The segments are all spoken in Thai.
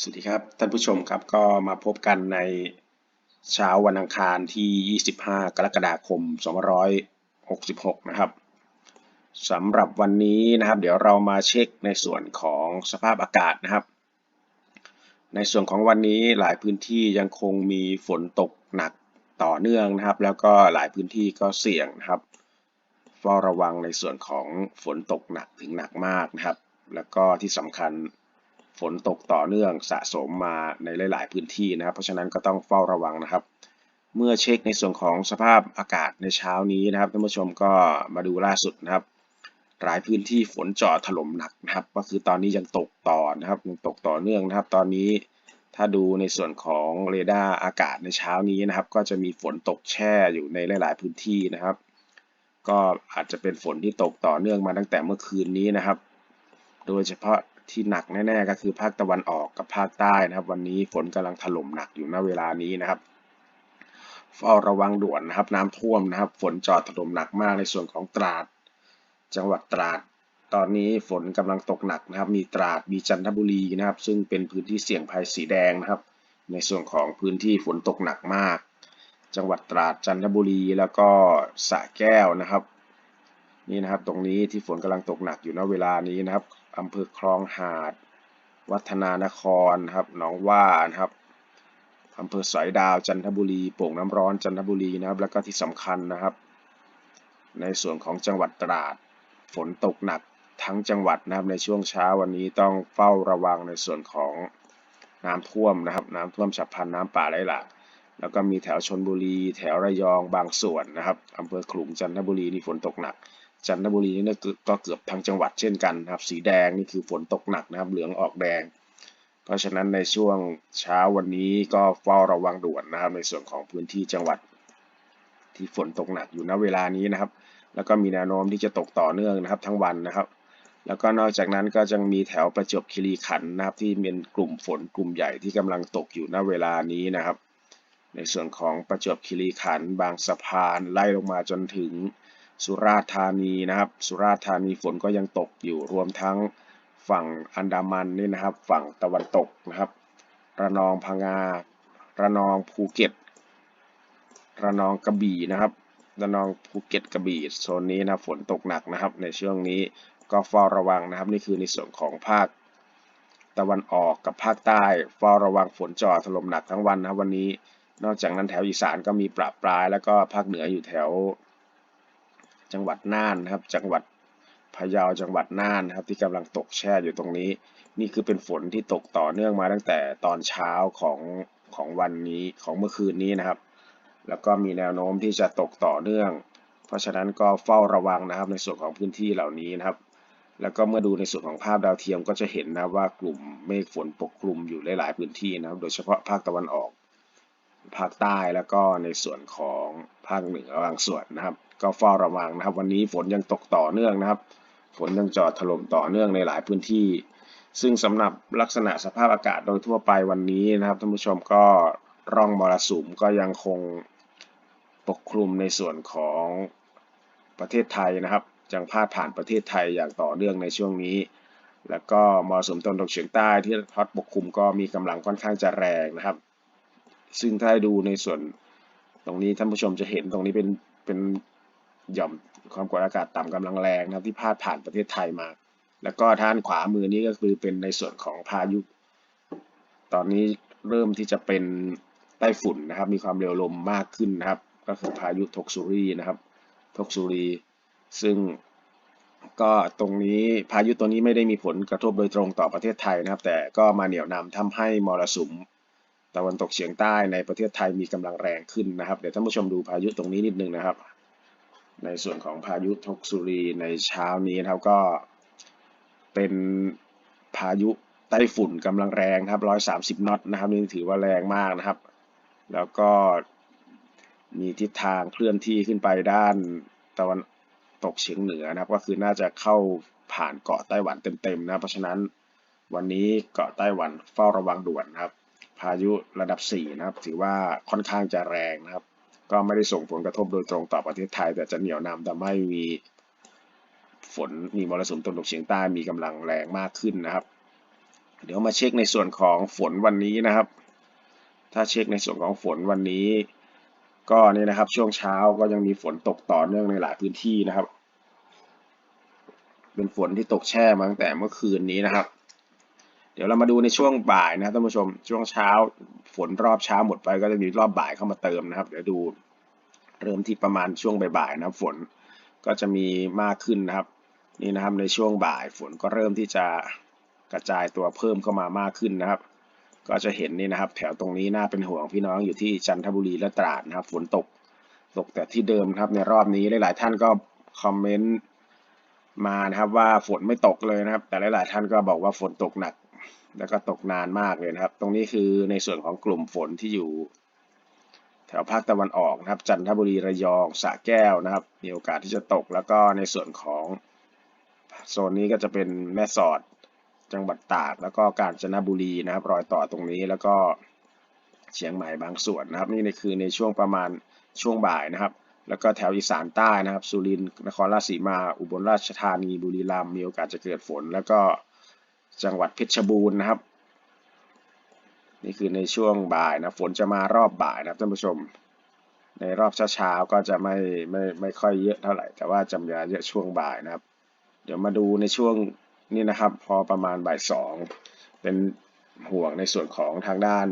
สวัสดีครับ ท่านผู้ชมครับก็มาพบกันในเช้าวันอังคารที่ 25 กรกฎาคม 2566 นะครับสำหรับวันนี้นะครับ เดี๋ยวเรามาเช็คในส่วนของสภาพอากาศนะครับ ในส่วนของวันนี้หลายพื้นที่ยังคงมีฝนตกหนักต่อเนื่องนะครับ แล้วก็หลายพื้นที่ก็เสี่ยงนะครับเฝ้าระวังในส่วนของฝนตกหนักถึงหนักมากนะครับ แล้วก็ที่สำคัญ ฝนตกต่อเนื่องสะสมมาในหลาย ๆ พื้นที่นะครับ เพราะฉะนั้นก็ต้องเฝ้าระวังนะครับ เมื่อเช็คในส่วนของสภาพอากาศในเช้านี้นะครับท่านผู้ชมก็มาดูล่าสุดนะครับ หลายพื้นที่ฝนจาะถล่มหนักนะครับ ก็คือตอนนี้ยังตกต่อนะครับยังตกต่อเนื่องนะครับ ตอนนี้ถ้าดูในส่วนของเรดาร์อากาศในเช้านี้นะครับ ก็จะมีฝนตกแช่อยู่ในหลาย ๆ พื้นที่นะครับ ก็อาจจะเป็นฝนที่ตกต่อเนื่องมาตั้งแต่เมื่อคืนนี้นะครับ โดยเฉพาะ ที่หนักแน่ๆก็คือภาคตะวันออกกับภาคใต้นะครับ วันนี้ฝนกำลังถล่มหนักอยู่ณเวลานี้นะครับเฝ้าระวังด่วนนะครับน้ำท่วมนะครับ ฝนจอดถล่มหนักมากในส่วนของตราด จังหวัดตราด ตอนนี้ฝนกำลังตกหนักนะครับ มีตราดมีจันทบุรีนะครับ ซึ่งเป็นพื้นที่เสี่ยงภัยสีแดงนะครับ ในส่วนของพื้นที่ฝนตกหนักมาก จังหวัดตราดจันทบุรีแล้วก็สระแก้วนะครับ นี่นะครับตรงนี้ที่ฝนกำลังตกหนักอยู่ณเวลานี้นะครับ อำเภอคลองหาด วัฒนานครครับหนองว่านะครับอำเภอสอยดาวจันทบุรีโป่งน้ำร้อนจันทบุรีนะครับ แล้วก็ที่สำคัญนะครับ ในส่วนของจังหวัดตราด ฝนตกหนักทั้งจังหวัดนะครับในช่วงเช้าวันนี้ต้องเฝ้าระวังในส่วนของน้ำท่วมนะครับ น้ำท่วมฉับพลันน้ำป่าไหลหลากแล้วก็มีแถวชนบุรี แถวระยองบางส่วนนะครับอำเภอขลุงจันทบุรีนี่ฝนตกหนัก จันทบุรีนี่ก็เกือบทั้งจังหวัดเช่นกันนะครับ สีแดงนี่คือฝนตกหนักนะครับ เหลืองออกแดง เพราะฉะนั้นในช่วงเช้าวันนี้ก็เฝ้าระวังด่วนนะครับ ในส่วนของพื้นที่จังหวัด ที่ฝนตกหนักอยู่ณเวลานี้นะครับ แล้วก็มีแนวโน้มที่จะตกต่อเนื่องนะครับ ทั้งวันนะครับแล้วก็นอกจากนั้นก็ยังมีแถวประจวบคีรีขันธ์นะครับ ที่เป็นกลุ่มฝนกลุ่มใหญ่ที่กำลังตกอยู่ณเวลานี้นะครับ ในส่วนของประจวบคีรีขันธ์บางสะพานไล่ลงมาจนถึง สุราษฎร์ธานีนะครับ สุราษฎร์ธานีฝนก็ยังตกอยู่รวมทั้งฝั่งอันดามันนี่นะครับ ฝั่งตะวันตกนะครับ ระนองพังงา ระนองภูเก็ต ระนองกระบี่นะครับ ระนองภูเก็ตกระบี่โซนนี้นะฝนตกหนักนะครับ ในช่วงนี้ก็เฝ้าระวังนะครับ นี่คือในส่วนของภาคตะวันออกกับภาคใต้เฝ้าระวังฝนจ่อถล่มหนักทั้งวันนะครับวันนี้ นอกจากนั้นแถวอีสานก็มีปราบปลาย แล้วก็ภาคเหนืออยู่แถว จังหวัดน่านนะครับ จังหวัดพะเยาจังหวัดน่านนะครับ ที่กำลังตกแช่อยู่ตรงนี้ นี่คือเป็นฝนที่ตกต่อเนื่องมาตั้งแต่ตอนเช้าของของวันนี้ของเมื่อคืนนี้นะครับ แล้วก็มีแนวโน้มที่จะตกต่อเนื่อง เพราะฉะนั้นก็เฝ้าระวังนะครับในส่วนของพื้นที่เหล่านี้นะครับ แล้วก็เมื่อดูในส่วนของภาพดาวเทียมก็จะเห็นนะว่ากลุ่มเมฆฝนปกคลุมอยู่หลายๆพื้นที่นะครับ โดยเฉพาะภาคตะวันออก ภาคใต้แล้วก็ในส่วนของภาคเหนือบางส่วนนะครับ ก็เฝ้าระวังนะครับ วันนี้ฝนยังตกต่อเนื่องนะครับ ฝนยังจอดถล่มต่อเนื่องในหลายพื้นที่ ซึ่งสำหรับลักษณะสภาพอากาศโดยทั่วไปวันนี้นะครับท่านผู้ชมก็ร่องมรสุมก็ยังคงปกคลุมในส่วนของประเทศไทยนะครับยังพาดผ่านประเทศไทยอย่างต่อเนื่องในช่วงนี้ แล้วก็มรสุมตะวันตกเฉียงใต้ที่พัดปกคลุมก็มีกำลังค่อนข้างจะแรงนะครับ ซึ่งถ้าดูในส่วนตรงนี้ท่านผู้ชมจะเห็นตรงนี้เป็นเป็น หย่อมความกดอากาศต่ำกำลังแรงนะครับที่พาดผ่านประเทศไทยมา แล้วก็ท่านขวามือนี้ก็คือเป็นในส่วนของพายุ ตอนนี้เริ่มที่จะเป็นไต้ฝุ่นนะครับ มีความเร็วลมมากขึ้นนะครับ ก็คือพายุทกซุรีนะครับทกซุรีซึ่งก็ตรงนี้พายุตัวนี้ไม่ได้มีผลกระทบโดยตรงต่อประเทศไทยนะครับ แต่ก็มาเหนี่ยวนำทำให้มรสุมตะวันตกเฉียงใต้ในประเทศไทยมีกำลังแรงขึ้นนะครับ เดี๋ยวท่านผู้ชมดูพายุตรงนี้นิดนึงนะครับ ในส่วนของพายุทกสุรีในเช้านี้นะครับก็เป็นพายุไต้ฝุ่นกำลังแรงครับ 130 น็อตนะครับนี่ถือว่าแรงมากนะครับ แล้วก็มีทิศทางเคลื่อนที่ขึ้นไปด้านตะวันตกเฉียงเหนือนะครับ ก็คือน่าจะเข้าผ่านเกาะไต้หวันเต็มๆนะเพราะฉะนั้นวันนี้เกาะไต้หวันเฝ้าระวังด่วนนะครับ พายุระดับ 4 นะครับ ถือว่าค่อนข้างจะแรงนะครับ ก็ไม่ได้ส่งผลกระทบโดยตรงต่อประเทศไทย แต่จะเหนี่ยวนำทำให้มีฝนมีมรสุมตะวันตกเฉียงใต้มีกำลังแรงมากขึ้นนะครับ เดี๋ยวมาเช็คในส่วนของฝนวันนี้นะครับ ถ้าเช็คในส่วนของฝนวันนี้ ก็นี่นะครับช่วงเช้าก็ยังมีฝนตกต่อเนื่องในหลายพื้นที่นะครับ เป็นฝนที่ตกแช่มาตั้งแต่เมื่อคืนนี้นะครับ เดี๋ยวเรามาดูในช่วงบ่ายนะครับท่านผู้ชมช่วงเช้าฝนรอบเช้าหมดไปก็จะมีรอบบ่ายเข้ามาเติมนะครับเดี๋ยวดูเริ่มที่ประมาณช่วงบ่ายๆนะครับ ฝนก็จะมีมากขึ้นนะครับ นี่นะครับในช่วงบ่ายฝนก็เริ่มที่จะกระจายตัวเพิ่มเข้ามามากขึ้นนะครับ ก็จะเห็นนี่นะครับ แถวตรงนี้น่าเป็นห่วงพี่น้องอยู่ที่จันทบุรีและตราดนะครับ ฝนตกตกแต่ที่เดิมครับในรอบนี้หลาย ๆ ท่านก็คอมเมนต์มานะครับว่าฝนไม่ตกเลยนะครับ แต่หลาย ๆ ท่านก็บอกว่าฝนตกหนัก แล้วก็ตกนานมากเลยนะครับ ตรงนี้คือในส่วนของกลุ่มฝนที่อยู่ แถวภาคตะวันออกนะครับ จันทบุรีระยองสระแก้วนะครับ มีโอกาสที่จะตกแล้วก็ในส่วนของโซนนี้ก็จะเป็นแม่สอดจังหวัดตาก แล้วก็กาญจนบุรีนะครับ รอยต่อตรงนี้แล้วก็เชียงใหม่บางส่วนนะครับ นี่คือในช่วงประมาณช่วงบ่ายนะครับ แล้วก็แถวอีสานใต้นะครับ สุรินทร์นครราชสีมา อุบลราชธานีบุรีรัมย์มีโอกาสจะเกิดฝน แล้วก็ จังหวัดเพชรบูรณ์นะครับ นี่คือในช่วงบ่ายนะฝนจะมารอบบ่ายนะครับท่านผู้ชม ในรอบเช้าๆก็จะไม่ไม่ไม่ค่อยเยอะเท่าไหร่ แต่ว่าจำยาเยอะช่วงบ่ายนะครับ เดี๋ยวมาดูในช่วงนี้นะครับ พอประมาณบ่ายสองเป็นห่วงในส่วนของทางด้าน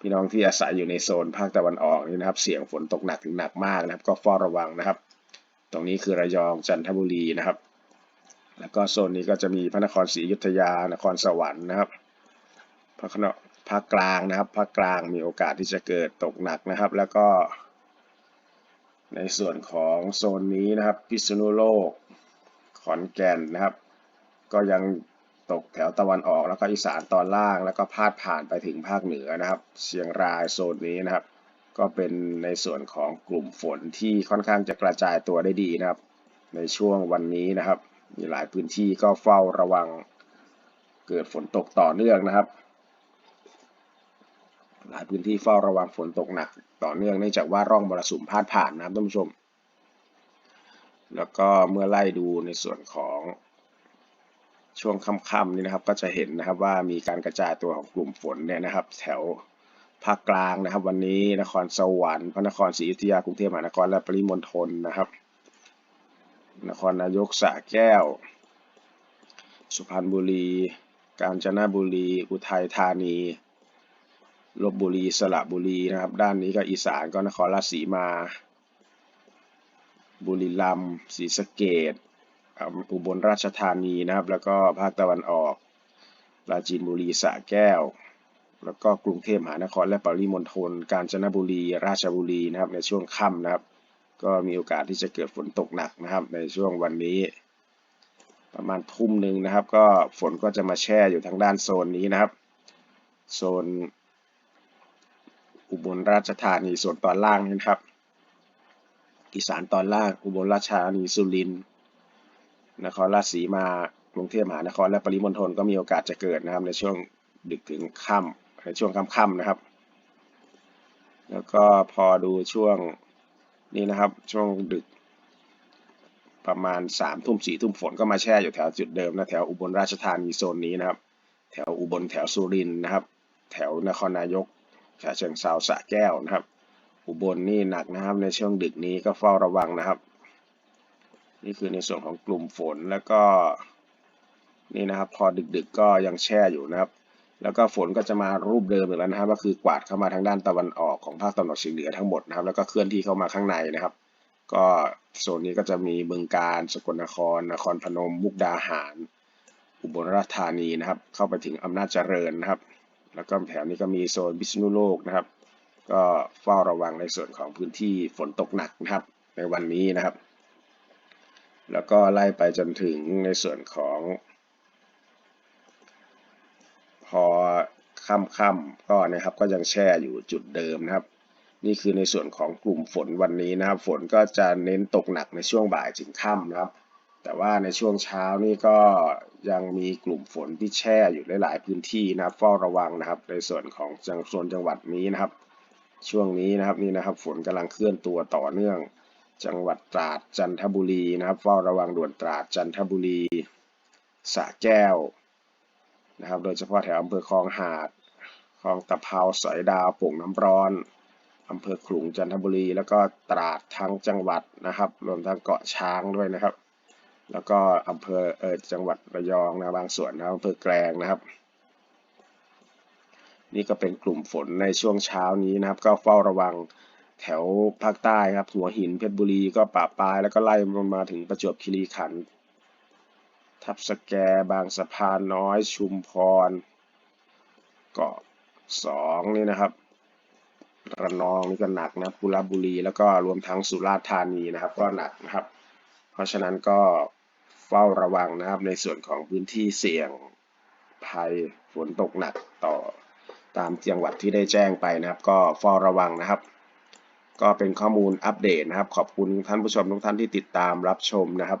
พี่น้องที่อาศัยอยู่ในโซนภาคตะวันออกนี่นะครับ เสี่ยงฝนตกหนักถึงหนักมากนะครับ ก็เฝ้าระวังนะครับ ตรงนี้คือระยองจันทบุรีนะครับ แล้วก็โซนนี้ก็จะมีพระนครศรีอยุธยา นครสวรรค์นะครับภาคนภาคกลางนะครับภาคกลางมีโอกาสที่จะเกิดตกหนักนะครับ แล้วก็ ในส่วนของโซนนี้นะครับ พิษณุโลก ขอนแก่นนะครับ ก็ยังตกแถวตะวันออกแล้วก็อีสานตอนล่าง แล้วก็พาดผ่านไปถึงภาคเหนือนะครับ เชียงรายโซนนี้นะครับ ก็เป็นในส่วนของกลุ่มฝนที่ค่อนข้างจะกระจายตัวได้ดีนะครับ ในช่วงวันนี้นะครับ มีหลายพื้นที่ก็เฝ้าระวังเกิดฝนตกต่อเนื่องนะครับ หลายพื้นที่เฝ้าระวังฝนตกหนักต่อเนื่องเนื่องจากว่าร่องมรสุมพาดผ่านนะครับท่านผู้ชม แล้วก็เมื่อไล่ดูในส่วนของช่วงค่ำๆนี่นะครับก็จะเห็นนะครับว่ามีการกระจายตัวของกลุ่มฝนเนี่ยนะครับ แถวภาคกลางนะครับ วันนี้นครสวรรค์พระนครศรีอยุธยากรุงเทพมหานครและปริมณฑลนะครับ นครนายกสระแก้ว สุพรรณบุรี กาญจนบุรี อุทัยธานีลบบุรีสระบุรีนะครับ ด้านนี้ก็อีสานก็นครราชสีมา บุรีรัมย์ศรีสะเกษอุบลราชธานีนะครับ แล้วก็ภาคตะวันออก ปราจีนบุรีสระแก้ว แล้วก็กรุงเทพมหานครและปริมณฑลกาญจนบุรี ราชบุรีนะครับในช่วงค่ำนะครับ ก็มีโอกาสที่จะเกิดฝนตกหนักนะครับ ในช่วงวันนี้ ประมาณทุ่มหนึ่งนะครับ ก็ฝนก็จะมาแช่อยู่ทางด้านโซนนี้นะครับ โซน อุบลราชธานีส่วนตอนล่างนี่นะครับอีสานตอนล่างอุบลราชธานีสุรินทร์นครราชสีมากรุงเทพมหานครและปริมณฑลก็มีโอกาสจะเกิดนะครับ ในช่วงดึกถึงค่ำในช่วงค่ำๆนะครับ แล้วก็พอดูช่วง นี้นะครับ ช่วงดึกประมาณสามทุ่มสี่ทุ่มฝนก็มาแช่อยู่แถวจุดเดิมนะแถวอุบลราชธานีโซนนี้นะครับ แถวอุบลแถวสุรินนะครับ แถวนครนายกฉะเชิงเซาสะแก้วนะครับ อุบลนี่หนักนะครับ ในช่วงดึกนี้ก็เฝ้าระวังนะครับ นี่คือในส่วนของกลุ่มฝนแล้วก็นี่นะครับ พอดึกๆก็ยังแช่อยู่นะครับ แล้วก็ฝนก็จะมารูปเดิมอีกแล้วนะครับ ก็คือกวาดเข้ามาทางด้านตะวันออกของภาคตะวันออกเฉียงเหนือทั้งหมดนะครับ แล้วก็เคลื่อนที่เข้ามาข้างในนะครับ ก็โซนนี้ก็จะมีบึงการสกลนคร นครพนม มุกดาหาร อุบลราชธานีนะครับ เข้าไปถึงอำนาจเจริญนะครับ แล้วก็แถวนี้ก็มีโซนพิษณุโลกนะครับ ก็เฝ้าระวังในส่วนของพื้นที่ฝนตกหนักนะครับ ในวันนี้นะครับ แล้วก็ไล่ไปจนถึงในส่วนของ พอ ค่ำๆก็นะครับก็ยังแช่อยู่จุดเดิมนะครับ นี่คือในส่วนของกลุ่มฝนวันนี้นะครับ ฝนก็จะเน้นตกหนักในช่วงบ่ายถึงค่ำนะครับ แต่ว่าในช่วงเช้านี่ก็ยังมีกลุ่มฝนที่แช่อยู่หลายๆพื้นที่นะครับเฝ้าระวังนะครับ ในส่วนของจังโซนจังหวัดนี้นะครับ ช่วงนี้นะครับนี่นะครับ ฝนกำลังเคลื่อนตัวต่อเนื่อง จังหวัดตราดจันทบุรีนะครับ เฝ้าระวังด่วนตราดจันทบุรีสระแก้ว นะครับ โดยเฉพาะแถวอำเภอคลองหาดคลองตะเภาสอยดาวโป่งน้ำร้อนอำเภอขลุงจันทบุรี แล้วก็ตราดทั้งจังหวัดนะครับ รวมทั้งเกาะช้างด้วยนะครับ แล้วก็อำเภอเออจังหวัดระยองนะบางส่วนนะอำเภอแกลงนะครับ นี่ก็เป็นกลุ่มฝนในช่วงเช้านี้นะครับ ก็เฝ้าระวังแถวภาคใต้ครับหัวหินเพชรบุรีก็ป่าปลายแล้วก็ไล่ลงมาถึงประจวบคีรีขันธ์ ทับสแกบางสะพานน้อยชุมพร เกาะสองนี่นะครับระนองนี่ก็หนักนะปุระบุรีแล้วก็รวมทั้งสุราษฎร์ธานีนะครับ ก็หนักนะครับ เพราะฉะนั้นก็เฝ้าระวังนะครับในส่วนของพื้นที่เสี่ยงภัยฝนตกหนักต่อตามจังหวัดที่ได้แจ้งไปนะครับ ก็เฝ้าระวังนะครับ ก็เป็นข้อมูลอัปเดตนะครับ ขอบคุณท่านผู้ชมทุกท่านที่ติดตามรับชมนะครับ